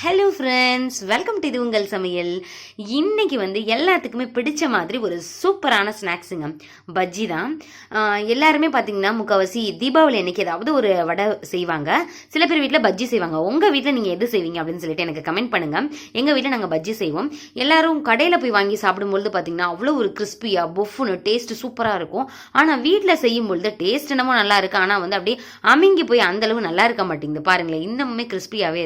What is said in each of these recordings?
Hello friends welcome to இது உங்கள் சமையல். இன்றைக்கி வந்து எல்லாத்துக்குமே பிடிச்ச மாதிரி ஒரு சூப்பரான ஸ்நாக்ஸுங்க. பஜ்ஜி தான். எல்லாருமே பார்த்தீங்கன்னா முக்கால்வாசி தீபாவளி அன்றைக்கி ஏதாவது ஒரு வடை செய்வாங்க. சில பேர் வீட்டில் பஜ்ஜி செய்வாங்க. உங்கள் வீட்டில் நீங்கள் எது செய்வீங்க அப்படின்னு சொல்லிட்டு எனக்கு கமெண்ட் பண்ணுங்கள் எங்கள் வீட்டில் நாங்கள் பஜ்ஜி செய்வோம். எல்லாரும் கடையில் போய் வாங்கி சாப்பிடும்பொழுது பார்த்தீங்கன்னா அவ்வளோ ஒரு கிறிஸ்பியாக பொஃப்னு டேஸ்ட்டு சூப்பராக இருக்கும். ஆனால் வீட்டில் செய்யும்பொழுது டேஸ்ட் என்னமோ நல்லா இருக்கு. ஆனால் வந்து அப்படியே அமுங்கி போய் அந்தளவு நல்லா இருக்க மாட்டேங்குது. பாருங்களேன் இன்னமுமே கிறிஸ்பியாகவே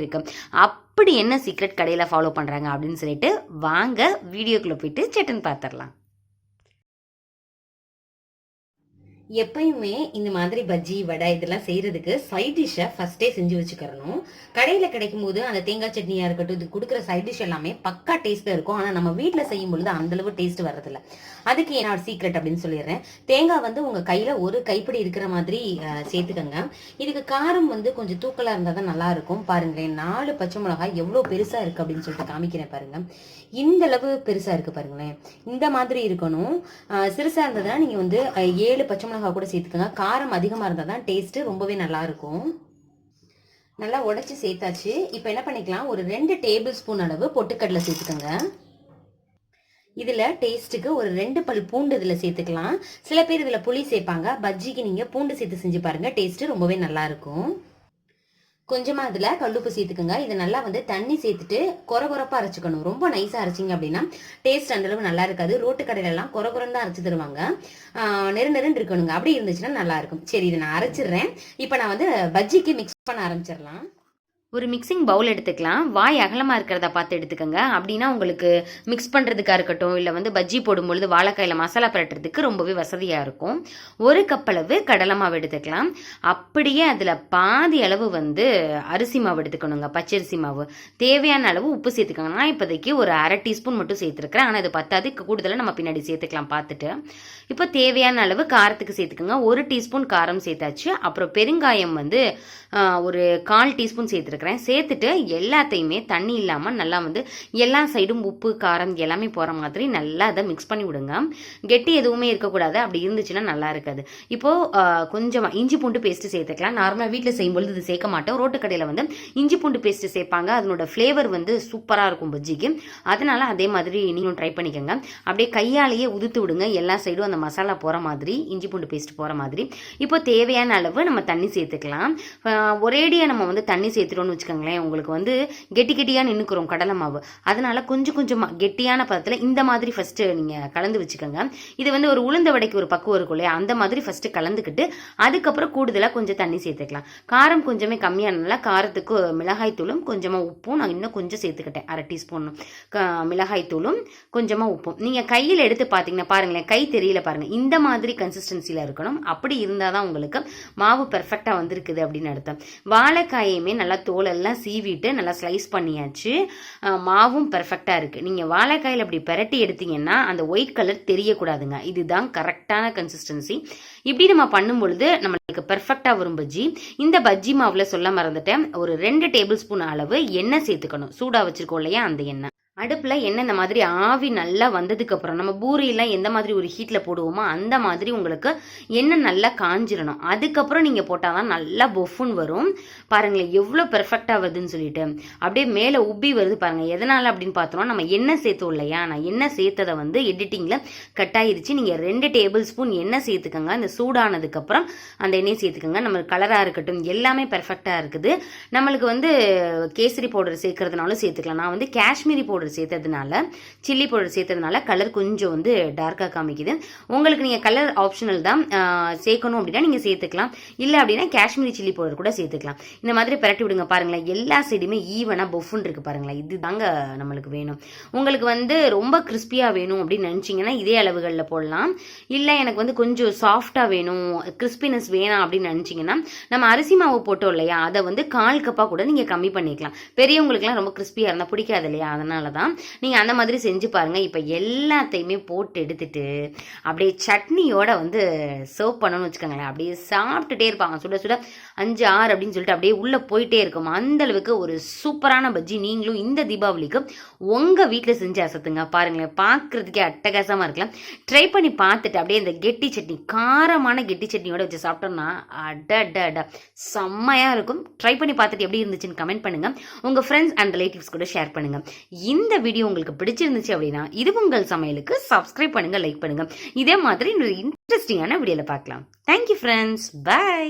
அப் அப்படி என்ன சீக்ரெட் கடையில் ஃபாலோ பண்ணுறாங்க அப்படின்னு சொல்லிட்டு வாங்க வீடியோக்குள்ளே போயிட்டு சட்டுன்னு பார்த்துடலாம் எப்பயுமே இந்த மாதிரி பஜ்ஜி வடை இதெல்லாம் செய்யறதுக்கு சைட் டிஷ்ஷை ஃபர்ஸ்டே செஞ்சு வச்சுக்கிறணும். கடையில் கிடைக்கும் போது அந்த தேங்காய் சட்னியா இருக்கட்டும் இது கொடுக்குற சைட் டிஷ் எல்லாமே பக்கா டேஸ்ட்டாக இருக்கும். ஆனால் நம்ம வீட்டில் செய்யும் பொழுது அந்த அளவு டேஸ்ட் வர்றதில்ல. அதுக்கு என்னோட சீக்ரெட் அப்படின்னு சொல்லிடுறேன். தேங்காய் வந்து உங்கள் கையில் ஒரு கைப்பிடி இருக்கிற மாதிரி சேர்த்துக்கோங்க. இதுக்கு காரம் வந்து கொஞ்சம் தூக்கலாக இருந்தால் தான் நல்லா இருக்கும். பாருங்களேன் நாலு பச்சை மிளகாய் எவ்வளோ பெருசாக இருக்குது அப்படின்னு சொல்லிட்டு காமிக்கிறேன் பாருங்க. இந்த அளவு பெருசாக இருக்குது பாருங்களேன். இந்த மாதிரி இருக்கணும். சிறுசாக சிறுசா இருந்ததுன்னா நீங்கள் வந்து ஏழு பச்சை மிளகாய் கூட சேர்த்துக்கோங்க. காரம் அதிகமாக இருந்தால் தான் டேஸ்ட்டு ரொம்பவே நல்லாயிருக்கும் நல்லா உடச்சி சேர்த்தாச்சு. இப்போ என்ன பண்ணிக்கலாம்? ஒரு ரெண்டு டேபிள் ஸ்பூன் அளவு பொட்டுக்கடலை சேர்த்துக்கோங்க. இதில் டேஸ்ட்டுக்கு ஒரு ரெண்டு பல் பூண்டு இதில் சேர்த்துக்கலாம். சில பேர் இதில் புளி சேர்ப்பாங்க. பஜ்ஜிக்கு நீங்கள் பூண்டு சேர்த்து செஞ்சு பாருங்கள் டேஸ்ட்டு ரொம்பவே நல்லா இருக்கும். கொஞ்சமாக அதில் கல்லுப்பு சேர்த்துக்கோங்க. இது நல்லா வந்து தண்ணி சேர்த்துட்டு கொர கொரப்பாக அரைச்சிக்கணும். ரொம்ப நைஸாக அரைச்சிங்க அப்படின்னா டேஸ்ட் அந்தளவு நல்லா இருக்காது. ரோட்டு கடையிலலாம் கொர கொரன்னு தான் அரைச்சி தருவாங்க. நெரு நெருன்னு இருக்கணுங்க. அப்படி இருந்துச்சுன்னா நல்லா இருக்கும். சரி இதை நான் அரைச்சிடுறேன். இப்போ நான் வந்து பஜ்ஜிக்கு மிக்ஸ் பண்ண ஆரம்பிச்சிடலாம். ஒரு மிக்சிங் பவுல் எடுத்துக்கலாம். வாய் அகலமாக இருக்கிறத பார்த்து எடுத்துக்கோங்க. அப்படின்னா உங்களுக்கு மிக்ஸ் பண்ணுறதுக்காக இருக்கட்டும் இல்லை வந்து பஜ்ஜி போடும்பொழுது வாழைக்காயில் மசாலா பரட்டுறதுக்கு ரொம்பவே வசதியாக இருக்கும். ஒரு கப் அளவு கடலை மாவு எடுத்துக்கலாம். அப்படியே அதில் பாதி அளவு வந்து அரிசி மாவு எடுத்துக்கணுங்க பச்சரிசி மாவு. தேவையான அளவு உப்பு சேர்த்துக்கோங்க. நான் இப்போதைக்கு ஒரு அரை டீஸ்பூன் மட்டும் சேர்த்துருக்கிறேன். ஆனால் இது பத்தாது. கூடுதலாக நம்ம பின்னாடி சேர்த்துக்கலாம் பார்த்துட்டு. இப்போ தேவையான அளவு காரத்துக்கு சேர்த்துக்கோங்க. ஒரு டீஸ்பூன் காரம் சேர்த்தாச்சு. அப்புறம் பெருங்காயம் வந்து ஒரு கால் டீஸ்பூன் சேர்த்துருக்கிறேன் சேர்த்துட்டு எல்லாத்தையுமே தண்ணி இல்லாமல் நல்லா வந்து எல்லா சைடும் உப்பு காரம் எல்லாமே போகிற மாதிரி நல்லா அதை மிக்ஸ் பண்ணி விடுங்க. கெட்டி எதுவுமே இருக்கக்கூடாது. அப்படி இருந்துச்சுன்னா நல்லா இருக்காது. இப்போது கொஞ்சமாக இஞ்சி பூண்டு பேஸ்ட்டு சேர்த்துக்கலாம். நார்மலாக வீட்டில் செய்யும்பொழுது இது சேர்க்க மாட்டோம். ரோட்டு கடையில் வந்து இஞ்சி பூண்டு பேஸ்ட்டு சேர்ப்பாங்க. அதனோட ஃப்ளேவர் வந்து சூப்பராக இருக்கும் பஜ்ஜிக்கு. அதனால அதே மாதிரி நீங்களும் ட்ரை பண்ணிக்கோங்க. அப்படியே கையாலேயே உதுத்து விடுங்க. எல்லா சைடும் அந்த மசாலா போகிற மாதிரி இஞ்சி பூண்டு பேஸ்ட் போகிற மாதிரி. இப்போ தேவையான அளவு நம்ம தண்ணி சேர்த்துக்கலாம். ஒரேடியாக நம்ம வந்து தண்ணி சேர்த்துட்டோம்னு வச்சுக்கோங்களேன். உங்களுக்கு வந்து கெட்டி கெட்டியாக நின்றுக்கிறோம் கடலை மாவு. அதனால கொஞ்சம் கொஞ்சமாக கெட்டியான பதத்தில் இந்த மாதிரி ஃபஸ்ட்டு நீங்கள் கலந்து வச்சுக்கோங்க. இது வந்து ஒரு உளுந்த வடைக்கு ஒரு பக்குவம் இருக்கும் இல்லையா? அந்த மாதிரி ஃபஸ்ட்டு கலந்துக்கிட்டு அதுக்கப்புறம் கூடுதலாக கொஞ்சம் தண்ணி சேர்த்துக்கலாம். காரம் கொஞ்சமே கம்மியானனால காரத்துக்கு மிளகாய் தூளும் கொஞ்சமாக உப்பும் நான் இன்னும் கொஞ்சம் சேர்த்துக்கிட்டேன். அரை டீஸ்பூன் மிளகாய் தூளும் கொஞ்சமாக உப்பும். நீங்கள் கையில் எடுத்து பார்த்தீங்கன்னா பாருங்களேன் கை தெரியல பாருங்கள் இந்த மாதிரி கன்சிஸ்டன்சியில் இருக்கணும். அப்படி இருந்தால் தான் உங்களுக்கு மாவு பெர்ஃபெக்டாக வந்திருக்குது அப்படின்னு அர்த்தம். வாழைக்காயையுமே நல்லா தோலெல்லாம் சீவிட்டு நல்லா ஸ்லைஸ் பண்ணியாச்சு. மாவும் பெர்ஃபெக்டாக இருக்குது நீங்கள் வாழைக்காயில் அப்படி பெரட்டி எடுத்தீங்கன்னா அந்த ஒயிட் கலர் தெரியக்கூடாதுங்க. இதுதான் கரெக்டான கன்சிஸ்டன்சி இப்படி நம்ம பண்ணும் பொழுது நம்மளுக்கு பெர்ஃபெக்டாக வரும் பஜ்ஜி. இந்த பஜ்ஜி மாவில் சொல்ல மறந்துட்டேன். ஒரு ரெண்டு டேபிள் ஸ்பூன் அளவு எண்ணெய் சேர்த்துக்கணும். சூடாக வச்சிருக்கோம் இல்லையா? அந்த எண்ணெய். அடுப்பில் எண்ணெய் இந்த மாதிரி ஆவி நல்லா வந்ததுக்கு அப்புறம் நம்ம பூரியெல்லாம் எந்த மாதிரி ஒரு ஹீட்டில் போடுவோமோ அந்த மாதிரி உங்களுக்கு எண்ணெய் நல்லா காஞ்சிடணும் அதுக்கப்புறம் நீங்கள் போட்டால் தான் நல்லா பொஃபுன்னு வரும். பாருங்களேன் எவ்வளோ பெர்ஃபெக்டாக வருதுன்னு சொல்லிட்டு. அப்படியே மேலே உப்பி வருது பாருங்கள் எதனால் அப்படின்னு பார்த்தோம்னா நம்ம எண்ணெய் சேர்த்தோம் இல்லையா? நான் எண்ணெய் சேர்த்ததை வந்து எடிட்டிங்கில் கட் ஆயிருச்சு. நீங்கள் ரெண்டு டேபிள் ஸ்பூன் எண்ணெய் சேர்த்துக்கோங்க. இந்த சூடானதுக்கப்புறம் அந்த எண்ணெய் சேர்த்துக்கோங்க. நம்மளுக்கு கலராக இருக்கட்டும் எல்லாமே பெர்ஃபெக்டாக இருக்குது. நம்மளுக்கு வந்து கேசரி பவுடர் சேர்க்கறதுனாலும் சேர்த்துக்கலாம். நான் வந்து காஷ்மீரி பவுடர் சேர்த்ததுனால சில்லி பவுடர் சேர்த்ததுனால கலர் கொஞ்சம் வந்து டார்க்காக காமிக்குது. உங்களுக்கு நீங்கள் கலர் ஆப்ஷனல் தான் சேர்க்கணும் அப்படின்னா நீங்கள் சேர்த்துக்கலாம். இல்லை அப்படின்னா காஷ்மீரி சில்லி பவுடர் கூட சேர்த்துக்கலாம். இந்த மாதிரி பிரட்டி விடுங்க பாருங்களேன். எல்லா சைடுமே ஈவனாக பொஃபுன் இருக்குது பாருங்களேன். இது தாங்க நம்மளுக்கு வேணும். உங்களுக்கு வந்து ரொம்ப கிறிஸ்பியாக வேணும் அப்படின்னு நினச்சிங்கன்னா இதே அளவுகளில் போடலாம். இல்லை எனக்கு வந்து கொஞ்சம் சாஃப்டாக வேணும் கிறிஸ்பினஸ் வேணாம் அப்படின்னு நினச்சிங்கன்னா நம்ம அரிசி மாவு போட்டோம் இல்லையா? அதை வந்து கால் கப்பாக கூட நீங்கள் கம்மி பண்ணிக்கலாம். பெரியவங்களுக்குலாம் ரொம்ப கிறிஸ்பியாக இருந்தால் பிடிக்காது இல்லையா? அதனால தான் தான் நீங்கள் அந்த மாதிரி செஞ்சு பாருங்கள் இப்போ எல்லாத்தையுமே போட்டு எடுத்துட்டு அப்படியே சட்னியோட வந்து சர்வ் பண்ணணும்னு வச்சுக்கோங்களேன். அப்படியே சாப்பிட்டுட்டே இருப்பாங்க. சுட சுட அஞ்சு ஆறு அப்படின்னு சொல்லிட்டு அப்படியே உள்ளே போயிட்டே இருக்கும். அந்த அளவுக்கு ஒரு சூப்பரான பஜ்ஜி நீங்களும் இந்த தீபாவளிக்கு உங்கள் வீட்டில் செஞ்சு அசத்துங்க. பாருங்களேன் பார்க்குறதுக்கே அட்டகாசமாக இருக்கலாம். ட்ரை பண்ணி பார்த்துட்டு அப்படியே இந்த கெட்டி சட்னி காரமான கெட்டி சட்னியோட வச்சு சாப்பிட்டோம்னா அட அட அட செம்மையாக இருக்கும். ட்ரை பண்ணி பார்த்துட்டு எப்படி இருந்துச்சுன்னு கமெண்ட் பண்ணுங்கள் உங்கள் ஃப்ரெண்ட்ஸ் அண்ட் ரிலேட்டிவ்ஸ் கூட ஷேர் பண்ணுங்கள் இந்த இந்த வீடியோ உங்களுக்கு பிடிச்சிருந்துச்சு அப்படின்னா இது உங்கள் சமையலுக்கு சப்ஸ்கிரைப் பண்ணுங்க லைக் பண்ணுங்க. இதே மாதிரி இன்னொரு இன்ட்ரெஸ்டிங்கான வீடியோவில் பார்க்கலாம். Thank you friends by